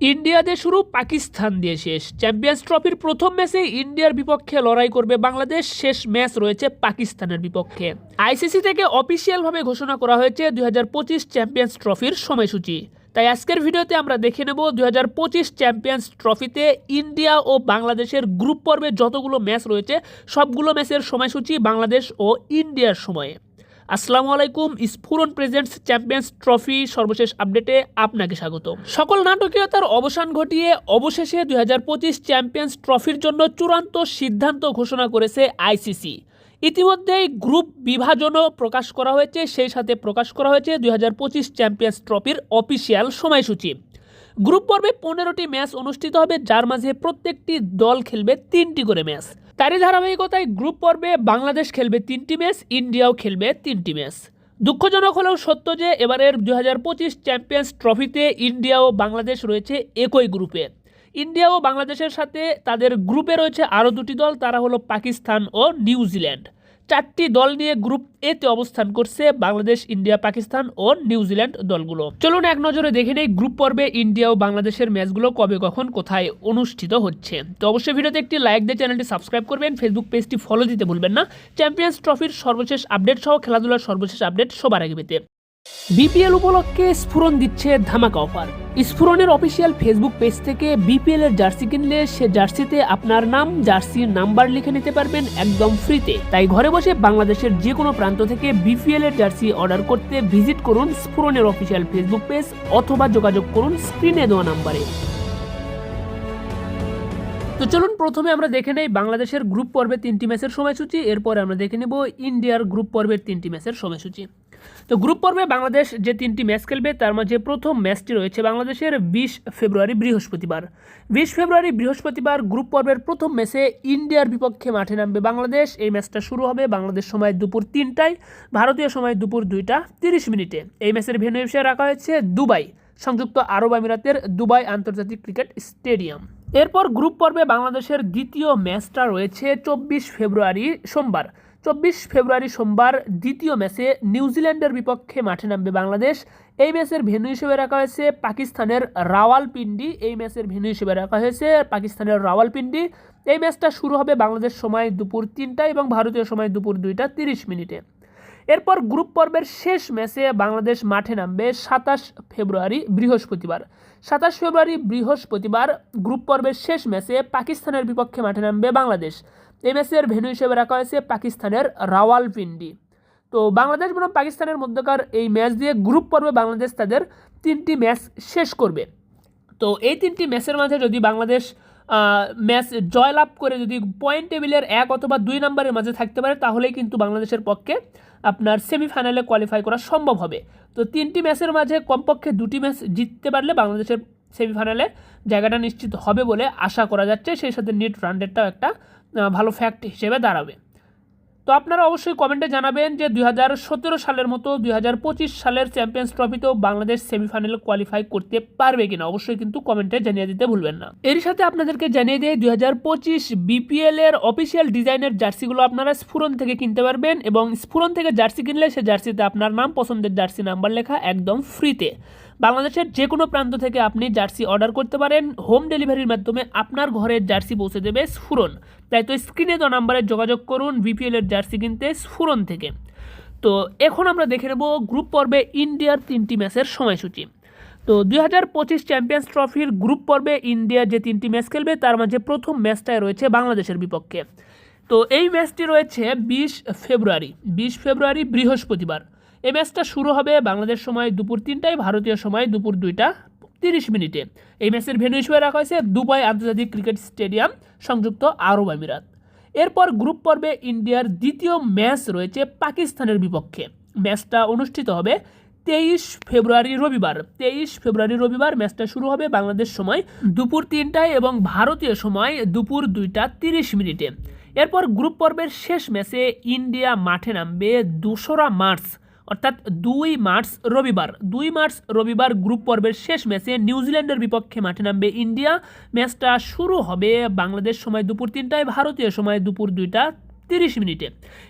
India দিয়ে শুরু পাকিস্তান দিয়ে শেষ। চ্যাম্পিয়ন্স ট্রফির প্রথম ম্যাচে ইন্ডিয়ার বিপক্ষে লড়াই করবে বাংলাদেশ। শেষ ম্যাচ রয়েছে পাকিস্তানের বিপক্ষে। আইসিসি থেকে অফিসিয়ালভাবে ঘোষণা করা হয়েছে দুই হাজার পঁচিশ চ্যাম্পিয়ন্স ট্রফির সময়সূচি। তাই আজকের ভিডিওতে আমরা দেখে নেব দুই হাজার পঁচিশ চ্যাম্পিয়ন্স ট্রফিতে ইন্ডিয়া ও বাংলাদেশের গ্রুপ পর্বে যতগুলো ম্যাচ রয়েছে, সবগুলো ম্যাচের সময়সূচি বাংলাদেশ ও ইন্ডিয়ার সময়ে। আসসালামু আলাইকুম, স্ফুরন প্রেজেন্টস চ্যাম্পিয়ন্স ট্রফি সর্বশেষ আপডেটে আপনাকে স্বাগত। সকল নাটকীয়তার অবসান ঘটিয়ে অবশেষে দুই চ্যাম্পিয়ন্স ট্রফির জন্য চূড়ান্ত সিদ্ধান্ত ঘোষণা করেছে আইসিসি ইতিমধ্যেই গ্রুপ বিভাজনও প্রকাশ করা হয়েছে, সেই সাথে প্রকাশ করা হয়েছে দুই হাজার পঁচিশ চ্যাম্পিয়ন্স ট্রফির অফিসিয়াল সময়সূচি। গ্রুপ পর্বে পনেরোটি ম্যাচ অনুষ্ঠিত হবে, যার মাঝে প্রত্যেকটি দল খেলবে তিনটি করে ম্যাচ। তারই ধারাবাহিকতায় গ্রুপ পর্বে বাংলাদেশ খেলবে তিনটি ম্যাচ, ইন্ডিয়াও খেলবে তিনটি ম্যাচ। দুঃখজনক হলেও সত্য যে এবারের দু হাজার পঁচিশ চ্যাম্পিয়ন্স ট্রফিতে ইন্ডিয়া ও বাংলাদেশ রয়েছে একই গ্রুপে। ইন্ডিয়া ও বাংলাদেশের সাথে তাদের গ্রুপে রয়েছে আরও দুটি দল, তারা হলো পাকিস্তান ও নিউজিল্যান্ড। চারটি দল নিয়ে গ্রুপ এতে অবস্থান করছে বাংলাদেশ, ইন্ডিয়া, পাকিস্তান ও নিউজিল্যান্ড দলগুলো। চলুন এক নজরে দেখে নেই গ্রুপ পর্বে ইন্ডিয়া ও বাংলাদেশের ম্যাচগুলো কবে কখন কোথায় অনুষ্ঠিত হচ্ছে। তো অবশ্যই ভিডিওতে একটি লাইক দিয়ে চ্যানেলটি সাবস্ক্রাইব করবেন, ফেসবুক পেজটি ফলো দিতে ভুলবেন না। চ্যাম্পিয়ন্স ট্রফির সর্বশেষ আপডেট সহ খেলাধুলার সর্বশেষ আপডেট সবার আগে পেতে। বিপিএল উপলক্ষে স্ফুরন দিচ্ছে ধামাকা অফার। স্ফুরনের অফিসিয়াল ফেসবুক পেজ থেকে বিপিএল এর জার্সি কিনলে সে জার্সিতে আপনার নাম, জার্সির নাম্বার লিখে নিতে পারবেন একদম ফ্রিতে। তাই ঘরে বসে বাংলাদেশের যে কোনো প্রান্ত থেকে বিপিএল এর জার্সি অর্ডার করতে ভিজিট করুন স্ফুরনের অফিসিয়াল ফেসবুক পেজ অথবা যোগাযোগ করুন স্ক্রিনে দেওয়া নাম্বারে। তো চলুন প্রথমে আমরা দেখে নেই বাংলাদেশের গ্রুপ পর্বে তিনটি ম্যাচের সময়সূচি। এরপরে আমরা দেখে নেব ইন্ডিয়ার গ্রুপ পর্বের তিনটি ম্যাচের সময়সূচি। তো গ্রুপ পর্বে বাংলাদেশ যে তিনটি ম্যাচ খেলবে, তার মাঝে প্রথম ম্যাচটি রয়েছে বাংলাদেশের বিশ ফেব্রুয়ারি বৃহস্পতিবার। বিশ ফেব্রুয়ারি বৃহস্পতিবার গ্রুপ পর্বের প্রথম ম্যাচে ইন্ডিয়ার বিপক্ষে মাঠে নামবে বাংলাদেশ। এই ম্যাচটা শুরু হবে বাংলাদেশ সময় দুপুর তিনটায়, ভারতীয় সময় দুপুর দুইটা তিরিশ মিনিটে। এই ম্যাচের ভেন্যু হিসেবে রাখা হয়েছে দুবাই, সংযুক্ত আরব আমিরাতের দুবাই আন্তর্জাতিক ক্রিকেট স্টেডিয়াম। এরপর গ্রুপ পর্বে বাংলাদেশের দ্বিতীয় ম্যাচটা রয়েছে চব্বিশ ফেব্রুয়ারি সোমবার। চব্বিশ ফেব্রুয়ারি সোমবার দ্বিতীয় ম্যাচে নিউজিল্যান্ডের বিপক্ষে মাঠে নামবে বাংলাদেশ। এই ম্যাচের ভেন্যু হিসেবে রাখা হয়েছে পাকিস্তানের রাওয়ালপিন্ডি। এই ম্যাচের ভেন্যু হিসেবে রাখা হয়েছে পাকিস্তানের রাওয়ালপিন্ডি। এই ম্যাচটা শুরু হবে বাংলাদেশ সময় দুপুর তিনটা এবং ভারতীয় সময় দুপুর দুইটা তিরিশ মিনিটে। এরপর গ্রুপ পর্বের শেষ ম্যাচে বাংলাদেশ মাঠে নামবে সাতাশ ফেব্রুয়ারি বৃহস্পতিবার। সাতাশ ফেব্রুয়ারি বৃহস্পতিবার গ্রুপ পর্বের শেষ ম্যাচে পাকিস্তানের বিপক্ষে মাঠে নামবে বাংলাদেশ। এই ম্যাচের ভেন্যু হিসেবে রাখা হয়েছে পাকিস্তানের রাওয়ালপিন্ডি। তো বাংলাদেশ বনাম পাকিস্তানের মধ্যকার এই ম্যাচ দিয়ে গ্রুপ পর্বে বাংলাদেশ তাদের তিনটি ম্যাচ শেষ করবে। তো এই তিনটি ম্যাচের মাঝে যদি বাংলাদেশ ম্যাচ জয়লাভ করে যদি পয়েন্ট টেবিলের এক অথবা দুই নম্বরের মাঝে থাকতে পারে, তাহলেই কিন্তু বাংলাদেশের পক্ষে আপনার সেমিফাইনালে কোয়ালিফাই করা সম্ভব হবে। তো তিনটি ম্যাচের মাঝে কমপক্ষে দুটি ম্যাচ জিততে পারলে বাংলাদেশের সেমিফাইনালে জায়গাটা নিশ্চিত হবে বলে আশা করা যাচ্ছে। সেই সাথে নেট রানডেটটাও একটা ভালো ফ্যাক্ট হিসেবে দাঁড়াবে। তো আপনারা অবশ্যই কমেন্টে জানাবেন যে দুই হাজার সতেরো সালের মতো দুই হাজার পঁচিশ সালের চ্যাম্পিয়ন্স ট্রফিতেও বাংলাদেশ সেমিফাইনালে কোয়ালিফাই করতে পারবে কিনা অবশ্যই কিন্তু কমেন্টে জানিয়ে দিতে ভুলবেন না। এর সাথে আপনাদেরকে জানিয়ে দিয়ে দুই হাজার পঁচিশ বিপিএল এর অফিসিয়াল ডিজাইনের জার্সিগুলো আপনারা স্ফুরন থেকে কিনতে পারবেন এবং স্ফুরন থেকে জার্সি কিনলে সে জার্সিতে আপনার নাম, পছন্দের জার্সি নাম্বার লেখা একদম ফ্রিতে বাংলাদেশের যে কোনো প্রান্ত থেকে আপনি জার্সি অর্ডার করতে পারেন। হোম ডেলিভারির মাধ্যমে আপনার ঘরের জার্সি পৌঁছে দেবে স্ফুরন তাই তো স্ক্রিনে তো নাম্বারে যোগাযোগ করুন বিপিএল এর জার্সি কিনতে স্ফুরন থেকে। তো এখন আমরা দেখে নেব গ্রুপ পর্বে ইন্ডিয়ার তিনটি ম্যাচের সময়সূচি। তো দুই হাজার পঁচিশ চ্যাম্পিয়ন্স ট্রফির গ্রুপ পর্বে ইন্ডিয়া যে তিনটি ম্যাচ খেলবে, তার মাঝে প্রথম ম্যাচটায় রয়েছে বাংলাদেশের বিপক্ষে। তো এই ম্যাচটি রয়েছে বিশ ফেব্রুয়ারি। বিশ ফেব্রুয়ারি বৃহস্পতিবার। এই ম্যাচটা শুরু হবে বাংলাদেশ সময় দুপুর তিনটায়, ভারতীয় সময় দুপুর দুইটা তিরিশ মিনিটে। এই ম্যাচের ভেন্যু হিসেবে রাখা হয়েছে দুবাই আন্তর্জাতিক ক্রিকেট স্টেডিয়াম, সংযুক্ত আরব আমিরাত। এরপর গ্রুপ পর্বে ইন্ডিয়ার দ্বিতীয় ম্যাচ রয়েছে পাকিস্তানের বিপক্ষে। ম্যাচটা অনুষ্ঠিত হবে তেইশ ফেব্রুয়ারি রবিবার। তেইশ ফেব্রুয়ারি রবিবার ম্যাচটা শুরু হবে বাংলাদেশ সময় দুপুর তিনটায় এবং ভারতীয় সময় দুপুর দুইটা তিরিশ মিনিটে। এরপর গ্রুপ পর্বের শেষ ম্যাচে ইন্ডিয়া মাঠে নামবে দোসরা মার্চ। অর্থাৎ দুই মার্চ রবিবার, দুই মার্চ রবিবার গ্রুপ পর্বের শেষ ম্যাচে নিউজিল্যান্ডের বিপক্ষে মাঠে নামবে ইন্ডিয়া। ম্যাচটা শুরু হবে বাংলাদেশ সময় দুপুর তিনটায়, ভারতীয় সময় দুপুর দুইটা। তিরিশ মিনিটে।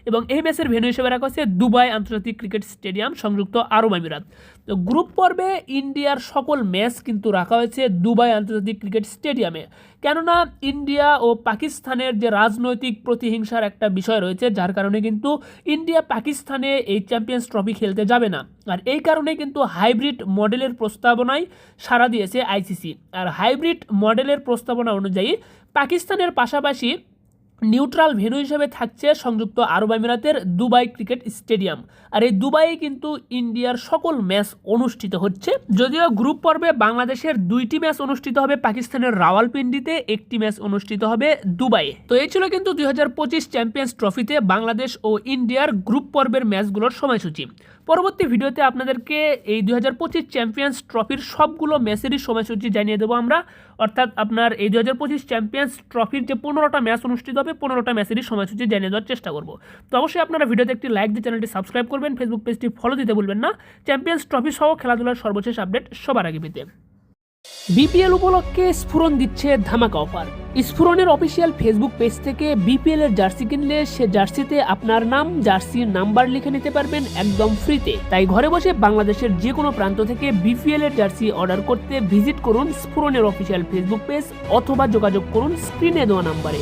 এবং এই ম্যাচের ভেন্যু হিসেবে রাখা হচ্ছে দুবাই আন্তর্জাতিক ক্রিকেট স্টেডিয়াম, সংযুক্ত আরব আমিরাত। তো গ্রুপ পর্বে ইন্ডিয়ার সকল ম্যাচ কিন্তু রাখা হয়েছে দুবাই আন্তর্জাতিক ক্রিকেট স্টেডিয়ামে। কেননা ইন্ডিয়া ও পাকিস্তানের যে রাজনৈতিক প্রতিহিংসার একটা বিষয় রয়েছে, যার কারণে কিন্তু ইন্ডিয়া পাকিস্তানে এই চ্যাম্পিয়ন্স ট্রফি খেলতে যাবে না। আর এই কারণে কিন্তু হাইব্রিড মডেলের প্রস্তাবনায় সাড়া দিয়েছে আইসিসি। আর হাইব্রিড মডেলের প্রস্তাবনা অনুযায়ী পাকিস্তানের পাশাপাশি নিউট্রাল ভেন্যু হিসেবে থাকছে সংযুক্ত আরব আমিরাতের দুবাই ক্রিকেট স্টেডিয়াম। আর এই দুবাইয়ে কিন্তু ইন্ডিয়ার সকল ম্যাচ অনুষ্ঠিত হচ্ছে। যদিও গ্রুপ পর্বে বাংলাদেশের দুইটি ম্যাচ অনুষ্ঠিত হবে, পাকিস্তানের রাওয়ালপিন্ডিতে একটি ম্যাচ অনুষ্ঠিত হবে দুবাইয়ে। তো এই ছিল কিন্তু দুই হাজার পঁচিশ চ্যাম্পিয়ন্স ট্রফিতে বাংলাদেশ ও ইন্ডিয়ার গ্রুপ পর্বের ম্যাচগুলোর সময়সূচি। পরবর্তী ভিডিওতে আপনাদেরকে এই দুই হাজার পঁচিশ চ্যাম্পিয়ন্স ট্রফির সবগুলো ম্যাচেরই সময়সূচি জানিয়ে দেবো আমরা। অর্থাৎ আপনার এই দু হাজার পঁচিশ চ্যাম্পিয়ন্স ট্রফির যে পনেরোটা ম্যাচ অনুষ্ঠিত হবে, পনেরোটা ম্যাচেরই সময়সূচি জেনে দেওয়ার চেষ্টা করব। তো অবশ্যই আপনারা ভিডিওতে একটি লাইক দিয়ে চ্যানেলটি সাবস্ক্রাইব করবেন ফেসবুক পেজটি ফলো দিতে ভুলবেন না। চ্যাম্পিয়ন্স ট্রফি সহ খেলাধুলার সর্বশেষ আপডেট সবার আগে পেতে। বিপিএল উপলক্ষে স্ফুরন দিচ্ছে ধামাকা অফার স্ফুরনের অফিসিয়াল ফেসবুক পেজ থেকে বিপিএল এর জার্সি কিনলে সে জার্সিতে আপনার নাম, জার্সির নাম্বার লিখে নিতে পারবেন একদম ফ্রিতে। তাই ঘরে বসে বাংলাদেশের যে কোনো প্রান্ত থেকে বিপিএল এর জার্সি অর্ডার করতে ভিজিট করুন স্ফুরনের অফিসিয়াল ফেসবুক পেজ অথবা যোগাযোগ করুন স্ক্রিনে দেওয়া নাম্বারে।